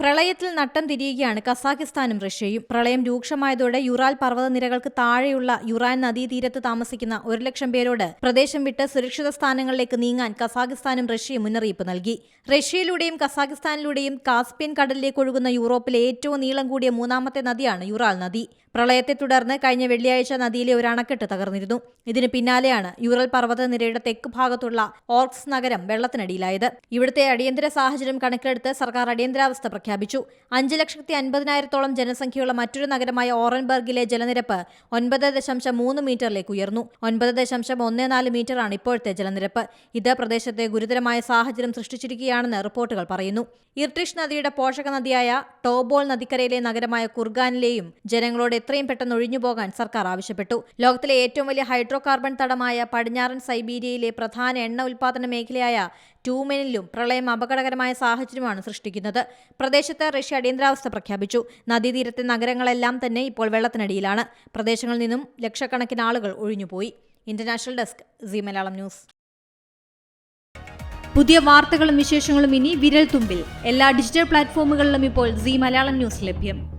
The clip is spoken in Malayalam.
പ്രളയത്തിൽ നട്ടം തിരിയുകയാണ് കസാഖിസ്ഥാനും റഷ്യയും. പ്രളയം രൂക്ഷമായതോടെ യുറാൽ പർവതനിരകൾക്ക് താഴെയുള്ള യുറാൻ നദീതീരത്ത് താമസിക്കുന്ന ഒരു ലക്ഷം പേരോട് പ്രദേശം വിട്ട് സുരക്ഷിത സ്ഥാനങ്ങളിലേക്ക് നീങ്ങാൻ കസാഖിസ്ഥാനും റഷ്യയും മുന്നറിയിപ്പ് നൽകി. റഷ്യയിലൂടെയും കസാഖിസ്ഥാനിലൂടെയും കാസ്പിയൻ കടലിലേക്ക് ഒഴുകുന്ന യൂറോപ്പിലെ ഏറ്റവും നീളം കൂടിയ മൂന്നാമത്തെ നദിയാണ് യുറാൽ നദി. പ്രളയത്തെ തുടർന്ന് കഴിഞ്ഞ വെള്ളിയാഴ്ച നദിയിലെ ഒരു അണക്കെട്ട് തകർന്നിരുന്നു. ഇതിന് പിന്നാലെയാണ് യൂറൽ പർവതനിരയുടെ തെക്ക് ഭാഗത്തുള്ള ഓർക്സ് നഗരം വെള്ളത്തിനടിയിലായത്. ഇവിടുത്തെ അടിയന്തര സാഹചര്യം കണക്കിലെടുത്ത് സർക്കാർ അടിയന്തരാവസ്ഥ പ്രഖ്യാപിച്ചു. അഞ്ച് ലക്ഷത്തി അൻപതിനായിരത്തോളം ജനസംഖ്യയുള്ള മറ്റൊരു നഗരമായ ഓറൻബർഗിലെ ജലനിരപ്പ് ഒൻപത് ദശാംശം മൂന്ന് മീറ്ററിലേക്ക് ഉയർന്നു. ഒൻപത് ദശാംശം ഒന്ന് നാല് മീറ്ററാണ് ഇപ്പോഴത്തെ ജലനിരപ്പ്. ഇത് പ്രദേശത്തെ ഗുരുതരമായ സാഹചര്യം സൃഷ്ടിച്ചിരിക്കുകയാണെന്ന് റിപ്പോർട്ടുകൾ പറയുന്നു. ഇർട്ടിഷ് നദിയുടെ പോഷക നദിയായ ടോബോൾ നദിക്കരയിലെ നഗരമായ കുർഗാനിലെയും ജനങ്ങളോട് എത്രയും പെട്ടെന്ന് ഒഴിഞ്ഞു പോകാൻ സർക്കാർ ആവശ്യപ്പെട്ടു. ലോകത്തിലെ ഏറ്റവും വലിയ ഹൈഡ്രോ കാർബൺ തടമായ പടിഞ്ഞാറൻ സൈബീരിയയിലെ പ്രധാന എണ്ണ ഉൽപാദന മേഖലയായ ട്യൂമെനിലും പ്രളയം അപകടകരമായ സാഹചര്യമാണ് സൃഷ്ടിക്കുന്നത്. പ്രദേശത്ത് റഷ്യ അടിയന്തരാവസ്ഥ പ്രഖ്യാപിച്ചു. നദീതീരത്തെ നഗരങ്ങളെല്ലാം തന്നെ ഇപ്പോൾ വെള്ളത്തിനടിയിലാണ്. പ്രദേശങ്ങളിൽ നിന്നും ലക്ഷക്കണക്കിന് ആളുകൾ ഒഴിഞ്ഞുപോയി. International desk C Malayalam news. പുതിയ വാർത്തകളും വിശേഷങ്ങളും ഇനി വിരൽ തുമ്പിൽ എല്ലാ ഡിജിറ്റൽ പ്ലാറ്റ്ഫോമുകളിലും ഇപ്പോൾ സി മലയാളം ന്യൂസ് ലഭ്യം.